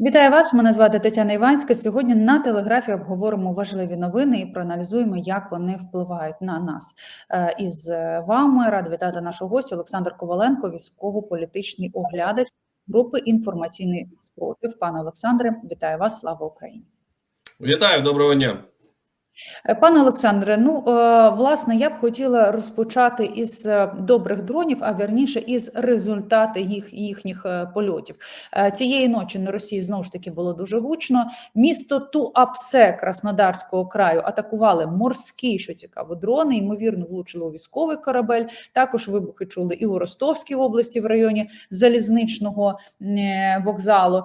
Вітаю вас. Мене звати Тетяна Іванська. Сьогодні на телеграфі обговоримо важливі новини і проаналізуємо, як вони впливають на нас. Е, Із вами рада вітати нашого гостя Олександр Коваленко, військово-політичний оглядач групи інформаційний спротив. Пане Олександре, вітаю вас! Слава Україні! Вітаю, доброго дня. Е, Пане Олександре, ну е, власне, я б хотіла розпочати із е, добрих дронів, а вірніше із результати їх їхніх польотів. Цієї ночі на Росії знову ж таки було дуже гучно. Місто Туапсе Краснодарського краю атакували морські, що цікаво, дрони. Ймовірно, влучили у військовий корабель. Також вибухи чули і у Ростовській області в районі залізничного вокзалу.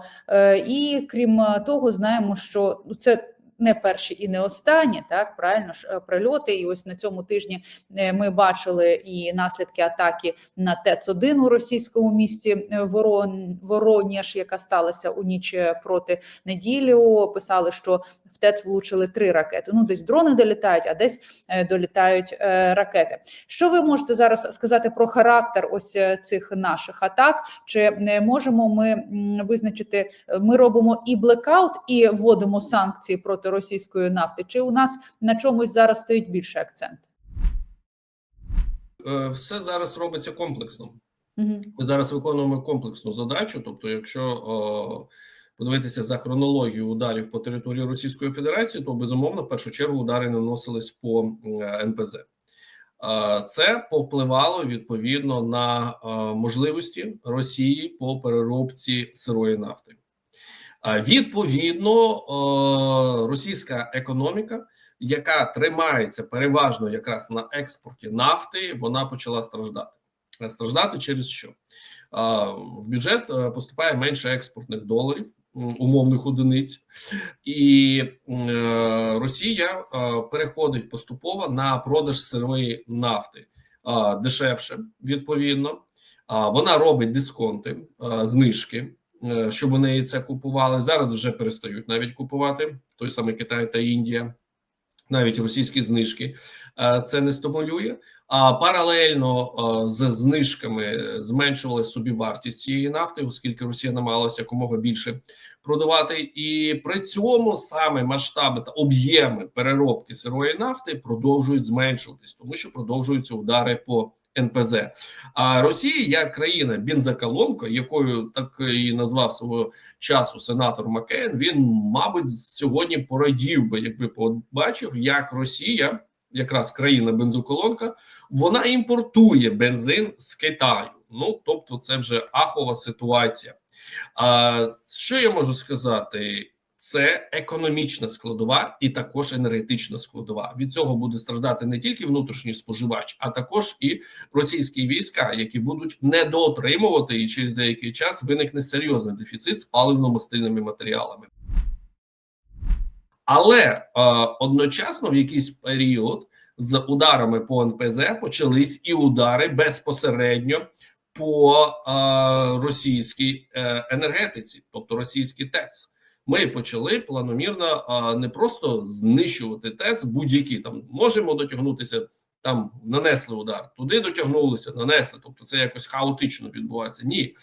І крім того, знаємо, що це не перші і не останні, так правильно ж е, прильоти. І ось на цьому тижні е, ми бачили і наслідки атаки на ТЕЦ-1 у російському місті е, Ворон Вороніж, яка сталася у ніч проти неділю. Писали, що в ТЕЦ влучили три ракети. Ну десь дрони долітають, а десь долітають ракети. Що ви можете зараз сказати про характер ось цих наших атак? Чи не можемо ми визначити, ми робимо і блекаут, і вводимо санкції проти російської нафти? Чи у нас на чомусь зараз стоїть більше акцент? Е, Все зараз робиться комплексно. Угу. Ми зараз виконуємо комплексну задачу. Тобто, якщо о, подивитися за хронологію ударів по території Російської Федерації, то безумовно в першу чергу удари наносились по НПЗ. Е, Це повпливало відповідно на е, можливості Росії по переробці сирої нафти. Відповідно, е, російська економіка, яка тримається переважно якраз на експорті нафти, вона почала страждати. Е, Страждати через що? Е, В бюджет поступає менше експортних доларів, умовних одиниць, і Росія переходить поступово на продаж сирої нафти дешевше, відповідно. Вона робить дисконти, знижки щоб у неї це купували. Зараз вже перестають навіть купувати той самий Китай та Індія, навіть російські знижки е, це не стимулює. А паралельно е, з знижками зменшувалася собівартість цієї нафти, оскільки Росія намагалася якомога більше продавати, і при цьому саме масштаби та об'єми переробки сирої нафти продовжують зменшуватись, тому що продовжуються удари по НПЗ. А Росія як країна бензоколонка, якою так і назвав свого часу сенатор Маккейн, він, мабуть, сьогодні порадів би, якби побачив, як Росія, якраз країна бензоколонка, вона імпортує бензин з Китаю. Ну тобто, це вже ахова ситуація. А що я можу сказати? Це економічна складова і також енергетична складова. Від цього буде страждати не тільки внутрішній споживач, а також і російські війська, які будуть недоотримувати, і через деякий час виникне серйозний дефіцит з паливно-мастильними матеріалами. Але е, одночасно в якийсь період з ударами по НПЗ почались і удари безпосередньо по е, російській е, енергетиці, тобто російський ТЕЦ ми почали планомірно а, не просто знищувати ТЕЦ, будь-які там можемо дотягнутися. Там нанесли удар, туди дотягнулися, нанесли. Тобто, це якось хаотично відбувається. Ні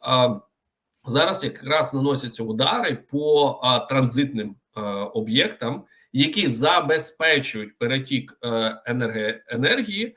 а, зараз якраз наносяться удари по а, транзитним об'єктам, які забезпечують перетік а, енерги, енергії,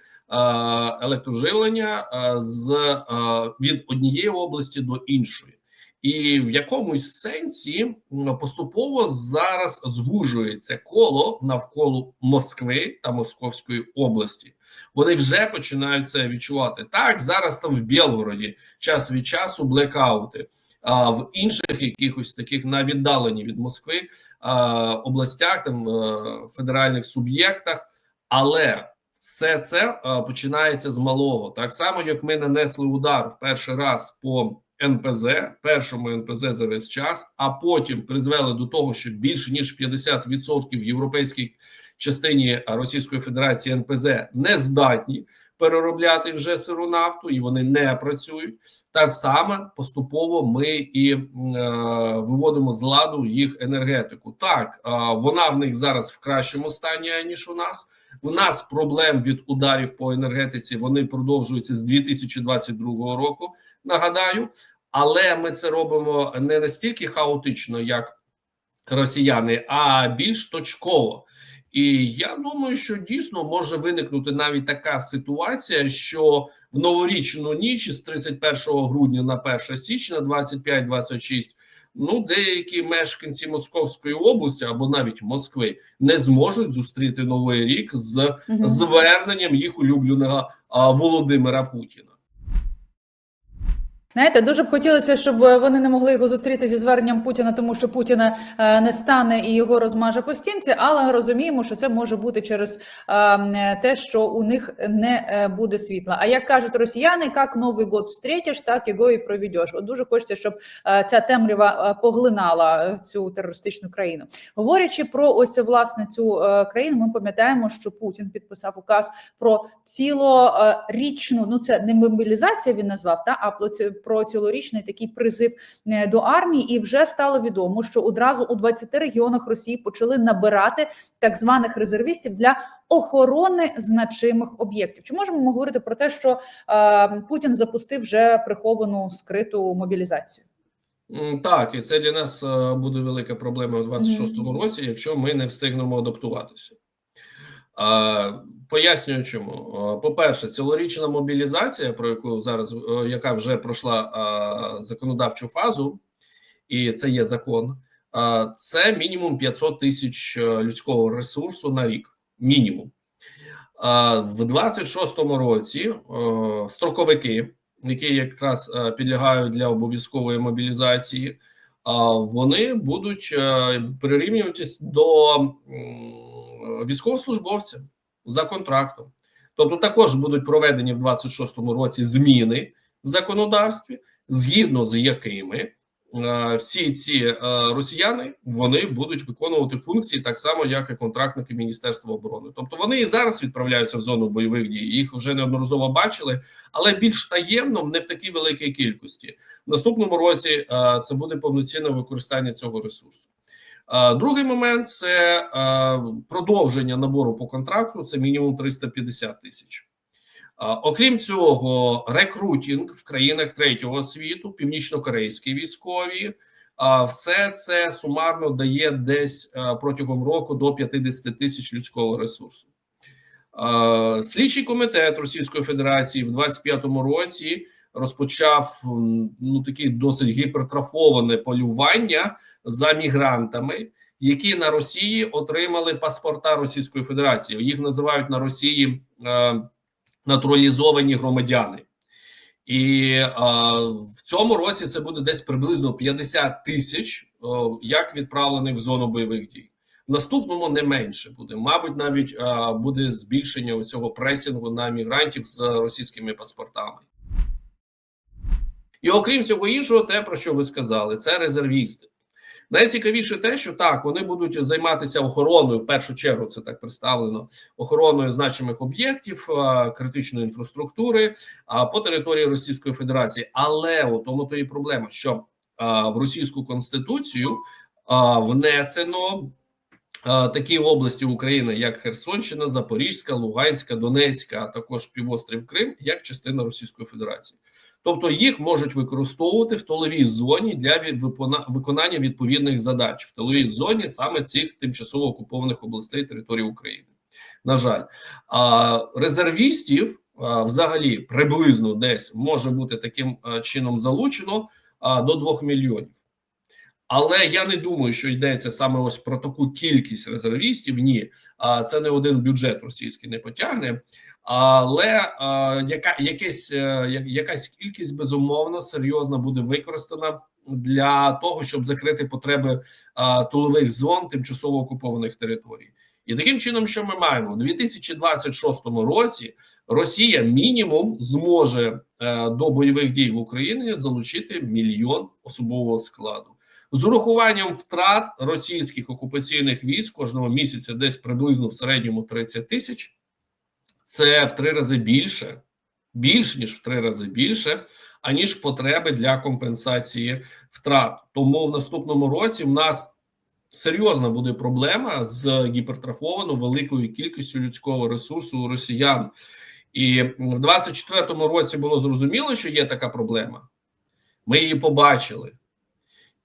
електроживлення з а, від однієї області до іншої. І в якомусь сенсі поступово зараз звужується коло навколо Москви та Московської області. Вони вже починають це відчувати. Так, зараз там в Білгороді час від часу блекаути, а в інших якихось таких на віддалені від Москви областях, там федеральних суб'єктах, але все це а, починається з малого. Так само, як ми нанесли удар в перший раз по. НПЗ, першому НПЗ за весь час, а потім призвели до того, що більше ніж 50% в європейській частині Російської Федерації НПЗ не здатні переробляти вже сиру нафту, і вони не працюють. Так само поступово ми і е, виводимо з ладу їх енергетику. Так е, вона в них зараз в кращому стані ніж у нас. У нас проблем від ударів по енергетиці вони продовжуються з 2022 року. Нагадаю, але ми це робимо не настільки хаотично, як росіяни, а більш точково. І я думаю, що дійсно може виникнути навіть така ситуація, що в новорічну ніч з 31 грудня на 1 січня 25-26 ну деякі мешканці Московської області або навіть Москви не зможуть зустріти новий рік з зверненням їх улюбленого Володимира Путіна. Знаєте, дуже б хотілося, щоб е, вони не могли його зустріти зі зверненням Путіна, тому що Путіна е, не стане і його розмаже по стінці, але розуміємо, що це може бути через е, те, що у них не буде світла. А як кажуть росіяни, як Новий год встрітиш, так його і проведеш. От дуже хочеться, щоб ця темрява поглинала цю терористичну країну. Говорячи про ось власне цю країну, ми пам'ятаємо, що Путін підписав указ про цілорічну, ну це не мобілізація він назвав, та а про цілорічний такий призив е, до армії, і вже стало відомо, що одразу у 20 регіонах Росії почали набирати так званих резервістів для охорони значимих об'єктів. Чи можемо ми говорити про те, що е, Путін запустив вже приховану скриту мобілізацію? Так, і це для нас е, буде велика проблема у 26-му році, якщо ми не встигнемо адаптуватися. Пояснюю, чому. По-перше, цілорічна мобілізація, про яку зараз е, яка вже пройшла законодавчу фазу, і це є закон. Це мінімум 500 тисяч е, людського ресурсу на рік. Мінімум. В 26-му році е, строковики, які якраз підлягають для обов'язкової мобілізації, вони будуть прирівнюватись до м, військовослужбовця за контрактом. Тобто, також будуть проведені в 26-му році зміни в законодавстві, згідно з якими е, всі ці е, росіяни вони будуть виконувати функції так само, як і контрактники Міністерства оборони. Тобто вони і зараз відправляються в зону бойових дій. Їх вже неодноразово бачили, але більш таємно, не в такій великій кількості. В наступному році е, це буде повноцінне використання цього ресурсу. Е, Другий момент це е, продовження набору по контракту. Це мінімум 350 тисяч. Е, Окрім цього, рекрутінг в країнах третього світу, північно-корейські військові. Все це сумарно дає десь протягом року до 50 тисяч людського ресурсу. Слідчий комітет Російської Федерації в 25-му році розпочав ну таке досить гіпертрофоване полювання за мігрантами, які на Росії отримали паспорта Російської Федерації. Їх називають на Росії е, натуралізовані громадяни. І е, в цьому році це буде десь приблизно 50 тисяч, о, як відправлених в зону бойових дій. В наступному не менше буде. Мабуть, навіть е, буде збільшення цього пресінгу на мігрантів з російськими паспортами. І окрім всього іншого, те, про що ви сказали, це резервісти. Найцікавіше те, що так, вони будуть займатися охороною, в першу чергу це так представлено, охороною значимих об'єктів, критичної інфраструктури по території Російської Федерації. Але у тому то і проблема, що в російську конституцію внесено такі області України, як Херсонщина, Запорізька, Луганська, Донецька, а також півострів Крим, як частина Російської Федерації. Тобто їх можуть використовувати в тиловій зоні для виконання відповідних задач в тиловій зоні саме цих тимчасово окупованих областей території України. На жаль, а резервістів а, взагалі приблизно десь може бути таким чином залучено а, до 2 мільйонів. Але я не думаю, що йдеться саме ось про таку кількість резервістів. Ні, це не один бюджет російський не потягне. Але яка якась, е, якась кількість безумовно серйозно буде використана для того, щоб закрити потреби тулових зон тимчасово окупованих територій. І таким чином, що ми маємо у 2026 році, Росія мінімум зможе е, до бойових дій в Україні залучити мільйон особового складу. З урахуванням втрат російських окупаційних військ кожного місяця, десь приблизно в середньому 30 тисяч це в три рази більше, більш ніж в три рази більше, аніж потреби для компенсації втрат. Тому в наступному році в нас серйозна буде проблема з гіпертрофованою великою кількістю людського ресурсу у росіян. І в 24-му році було зрозуміло, що є така проблема. Ми її побачили.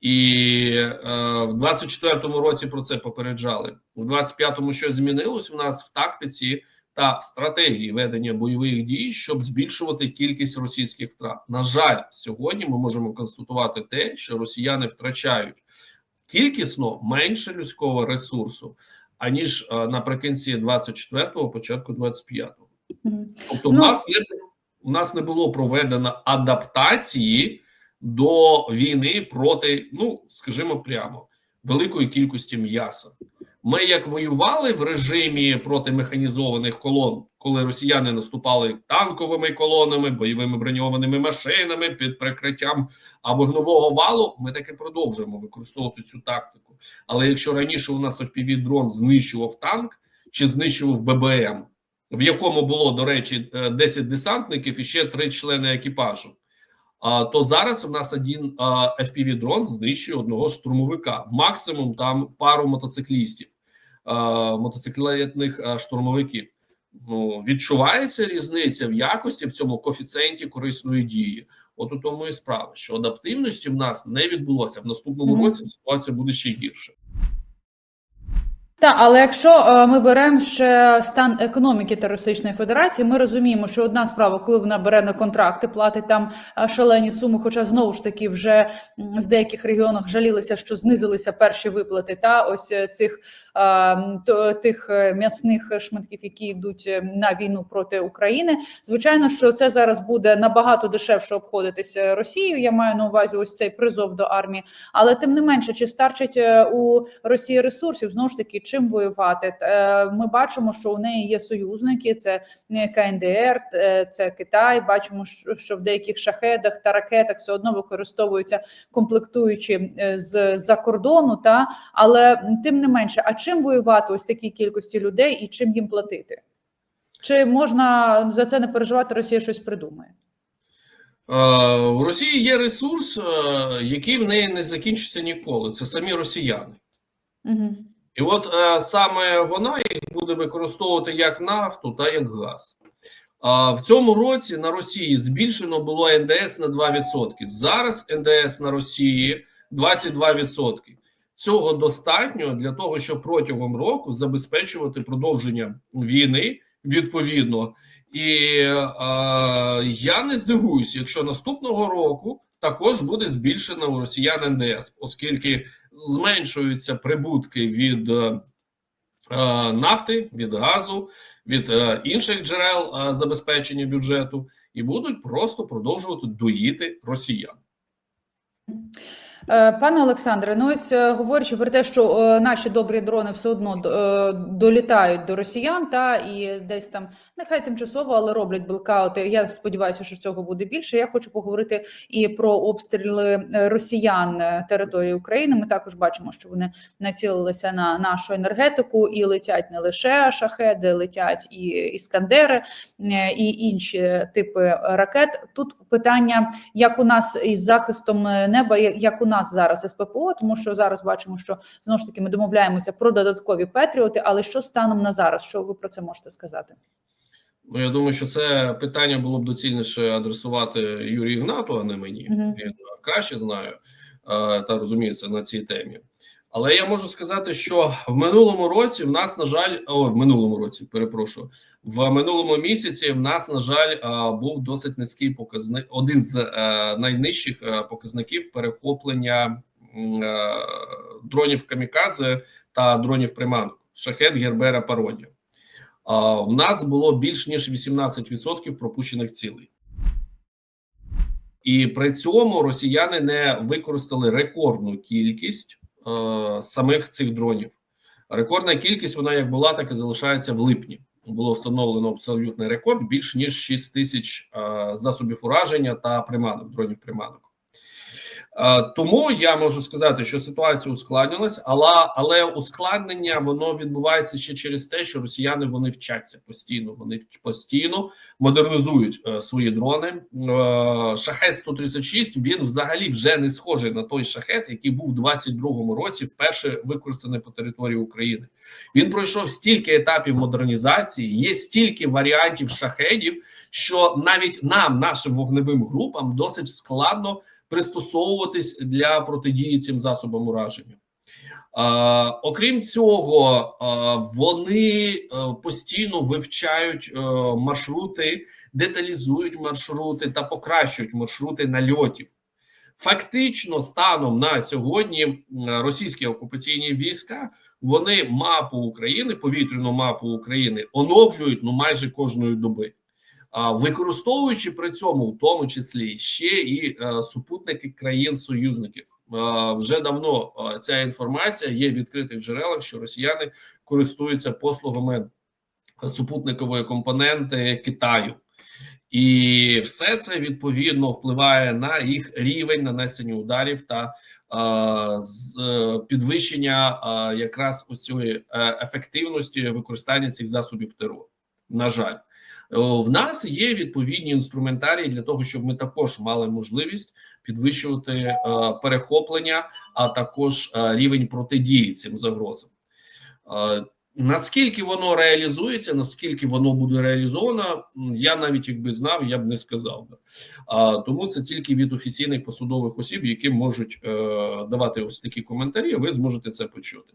І е, в 24-му році про це попереджали. У 25-му щось змінилось у нас в тактиці та стратегії ведення бойових дій, щоб збільшувати кількість російських втрат. На жаль, сьогодні ми можемо констатувати те, що росіяни втрачають кількісно менше людського ресурсу, аніж е, наприкінці 24-го, початку 25-го. Тобто, Ну- у нас не у нас не було проведено адаптації до війни проти, ну скажімо прямо, великої кількості м'яса. Ми як воювали в режимі проти механізованих колон, коли росіяни наступали танковими колонами, бойовими броньованими машинами під прикриттям а вогнового валу, ми таки продовжуємо використовувати цю тактику. Але якщо раніше у нас fpv дрон знищував танк чи знищував ББМ, в якому було, до речі, е, 10 десантників і ще 3 члени екіпажу. То зараз у нас один fpv дрон знищує одного штурмовика, максимум там пару мотоциклістів, мотоциклетних штурмовиків. Ну, відчувається різниця в якості в цьому коефіцієнті корисної дії. От у тому і справа, що адаптивності в нас не відбулося. В наступному Мгм. році ситуація буде ще гірше. Так, але якщо е, ми беремо ще стан економіки Терористичної Федерації, ми розуміємо, що одна справа, коли вона бере на контракти, платить там е, шалені суми. Хоча знову ж таки вже з деяких регіонах жалілися, що знизилися перші виплати та ось е, цих тих м'ясних шматків, які йдуть на війну проти України. Звичайно, що це зараз буде набагато дешевше обходитися Росією. Я маю на увазі ось цей призов до армії, але тим не менше, чи старчить у Росії ресурсів знову ж таки чим воювати? Е, Ми бачимо, що у неї є союзники: це е, КНДР, е, це Китай. Бачимо, що- в деяких шахедах та ракетах все одно використовуються комплектуючі з за кордону. Та але тим не менше, а чим воювати ось такій кількості людей і чим їм платити? Чи можна за це не переживати? Росія щось придумає? У Росії є ресурс, який в неї не закінчиться ніколи. Це самі росіяни. Угу. І от е, саме вона їх буде використовувати як нафту та як газ. А в цьому році на Росії збільшено було НДС на 2%. Зараз НДС на Росії 22%. Цього достатньо для того, щоб протягом року забезпечувати продовження війни відповідно. І е, я не здивуюся, якщо наступного року також буде збільшено у росіян НДС, оскільки зменшуються прибутки від е, е, нафти, від газу, від е, інших джерел забезпечення бюджету, і будуть просто продовжувати доїти росіян. Е, Пане Олександре, ну ось е, говорячи про те, що е, наші добрі дрони все одно долітають до росіян, та і десь там нехай тимчасово, але роблять блокаути. Я сподіваюся, що цього буде більше. Я хочу поговорити і про обстріли росіян території України. Ми також бачимо, що вони націлилися на нашу енергетику і летять не лише шахеди, летять і іскандери і інші типи ракет. Тут питання, як у нас із захистом неба, як у нас зараз СППО, тому що зараз бачимо, що знову ж таки ми домовляємося про додаткові петріоти. Але що станом на зараз? Що ви про це можете сказати? Ну я думаю, що це питання було б доцільніше адресувати Юрію Ігнату, а не мені. Угу. Він краще знає е, та розуміється на цій темі. Але я можу сказати, що в минулому році в нас, на жаль, о, в минулому році, перепрошую, в минулому місяці в нас, на жаль, був досить низький показник, один з е, найнижчих е, показників перехоплення е, дронів камікадзе та дронів приманок. Шахет Гербера Пародія. У нас було більш ніж 18% пропущених цілей. І при цьому росіяни не використали рекордну кількість самих цих дронів. Рекордна кількість вона як була, так і залишається в липні. Було встановлено абсолютний рекорд більш ніж 6 тисяч е, засобів ураження та приманок, дронів приманок. Е, Тому я можу сказати, що ситуація ускладнилась, але але ускладнення воно відбувається ще через те, що росіяни вони вчаться постійно. Вони постійно модернізують е, свої дрони. Е, шахет 136 він взагалі вже не схожий на той шахет, який був у 22-му році, вперше використаний по території України. Він пройшов стільки етапів модернізації, є стільки варіантів шахедів, що навіть нам, нашим вогневим групам, досить складно пристосовуватись для протидії цим засобам ураження. А, окрім цього, а, вони постійно вивчають а, маршрути, деталізують маршрути та покращують маршрути нальотів. Фактично, станом на сьогодні російські окупаційні війська вони мапу України, повітряну мапу України оновлюють ну майже кожної доби. Використовуючи при цьому, в тому числі ще і е, супутники країн-союзників, Е, вже давно е, ця інформація є в відкритих джерелах, що росіяни користуються послугами супутникової компоненти Китаю, і все це відповідно впливає на їх рівень нанесення ударів та е, підвищення е, якраз у цієї ефективності використання цих засобів терору. На жаль. Е, В нас є відповідні інструментарії для того, щоб ми також мали можливість підвищувати е, перехоплення, а також е, рівень протидії цим загрозам. Наскільки воно реалізується, наскільки воно буде реалізовано, я навіть якби знав, я б не сказав би. А тому це тільки від офіційних посадових осіб, які можуть давати ось такі коментарі. Ви зможете це почути.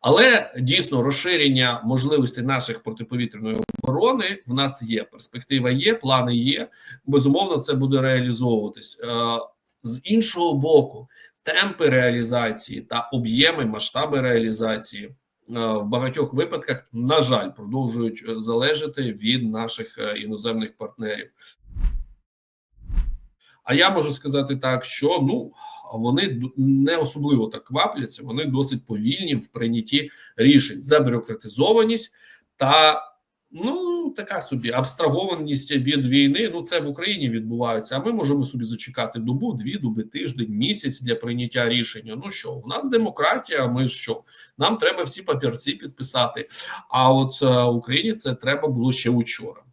Але дійсно розширення можливостей наших протиповітряної оборони в нас є. Перспектива є, плани є. Безумовно, це буде реалізовуватись Е, з іншого боку. Темпи реалізації та об'єми, масштаби реалізації е, в багатьох випадках, на жаль, продовжують е, залежати від наших іноземних партнерів. А я можу сказати так, що ну вони не особливо так квапляться, вони досить повільні в прийнятті рішень. Забюрократизованість та ну така собі абстрагованість від війни. Ну це в Україні відбувається. А ми можемо собі зачекати добу, дві доби, тиждень, місяць для прийняття рішення. Ну що, у нас демократія. Ми що? Нам треба всі папірці підписати. А от е, Україні це треба було ще учора.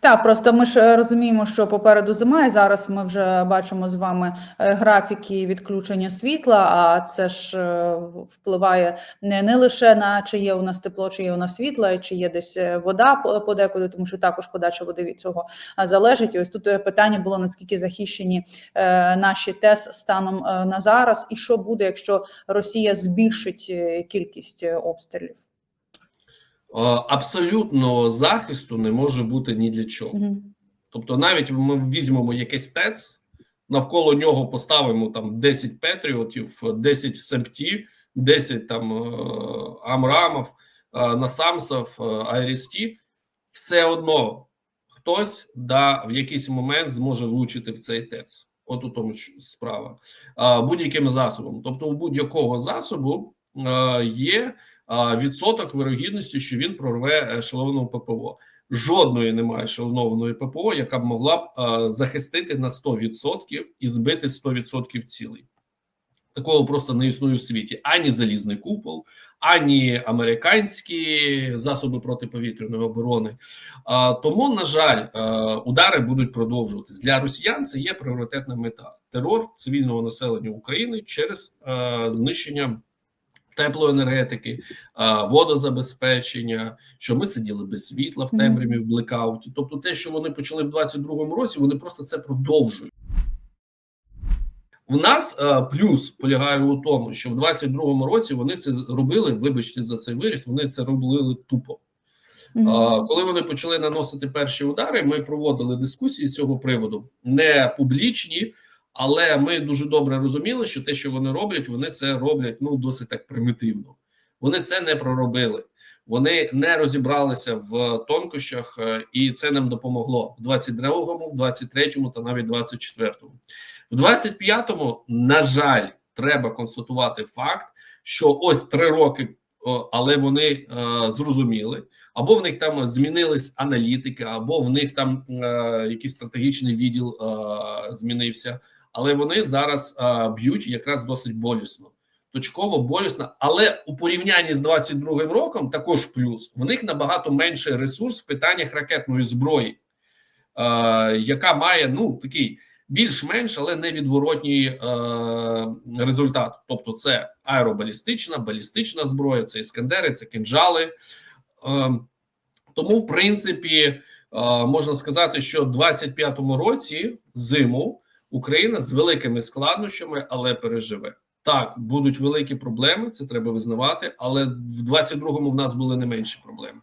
Так, просто ми ж е, розуміємо, що попереду зима, і зараз ми вже бачимо з вами е, графіки відключення світла. А це ж е, впливає не, не лише на чи є у нас тепло, чи є у нас світло, і чи є десь вода подекуди, тому що також подача води від цього залежить. І ось тут питання було наскільки захищені наші ТЕС станом на зараз, і що буде, якщо Росія збільшить кількість обстрілів? Е, Абсолютно захисту не може бути ні для чого. Мгм. Тобто, навіть ми візьмемо якийсь ТЕЦ, навколо нього поставимо там 10 Петріотів, 10 Семпті, 10 там е, Амрамов, е, Насамсов, Айрісті, все одно хтось да, в якийсь момент зможе влучити в цей ТЕЦ. От у тому справа. Будь-яким засобом. Тобто, у будь-якого засобу є відсоток вирогідності, що він прорве ешелоном ППО жодної немає шалонованої ППО, яка б могла б е, захистити на 100% і збити 100% цілей. Такого просто не існує в світі ані залізний купол, ані американські засоби протиповітряної оборони. А, тому, на жаль, е, удари будуть продовжуватись для росіян. Це є пріоритетна мета терор цивільного населення України через е, знищення теплоенергетики, водозабезпечення, що ми сиділи без світла в темряві в блекауті. Тобто, те, що вони почали в 22-му році, вони просто це продовжують. У нас плюс полягає у тому, що в 22-му році вони це робили. Вибачте за цей виріс. Вони це робили тупо. Мгм. А, Коли вони почали наносити перші удари, ми проводили дискусії з цього приводу, не публічні, але ми дуже добре розуміли, що те, що вони роблять, вони це роблять ну досить так примітивно. Вони це не проробили. Вони не розібралися в тонкощах, е, і це нам допомогло в 22-му, в 23-му та навіть 24-му. В 25-му, на жаль, треба констатувати факт, що ось три роки, але вони е, зрозуміли, або в них там змінились аналітики, або в них там е, якийсь стратегічний відділ е, змінився. Але вони зараз е, б'ють якраз досить болісно, точково болісно. Але у порівнянні з 22-м роком також плюс в них набагато менший ресурс в питаннях ракетної зброї, е, яка має ну такий більш-менш, але невідворотній е, результат. Тобто, це аеробалістична, балістична зброя, це іскандери, це кинджали. Е, тому, в принципі, можна сказати, що в 25-му році зиму Україна з великими складнощами, але переживе. Так, будуть великі проблеми, це треба визнавати, але в 22-му в нас були не менші проблеми.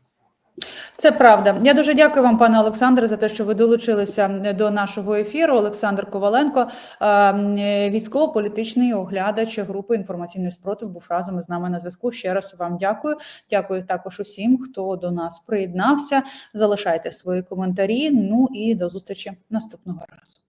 Це правда. Я дуже дякую вам, пане Олександре, за те, що ви долучилися до нашого ефіру. Олександр Коваленко, е, військово-політичний оглядач групи інформаційний спротив, був разом із нами на зв'язку. Ще раз вам дякую. Дякую також усім, хто до нас приєднався. Залишайте свої коментарі. Ну і до зустрічі наступного разу.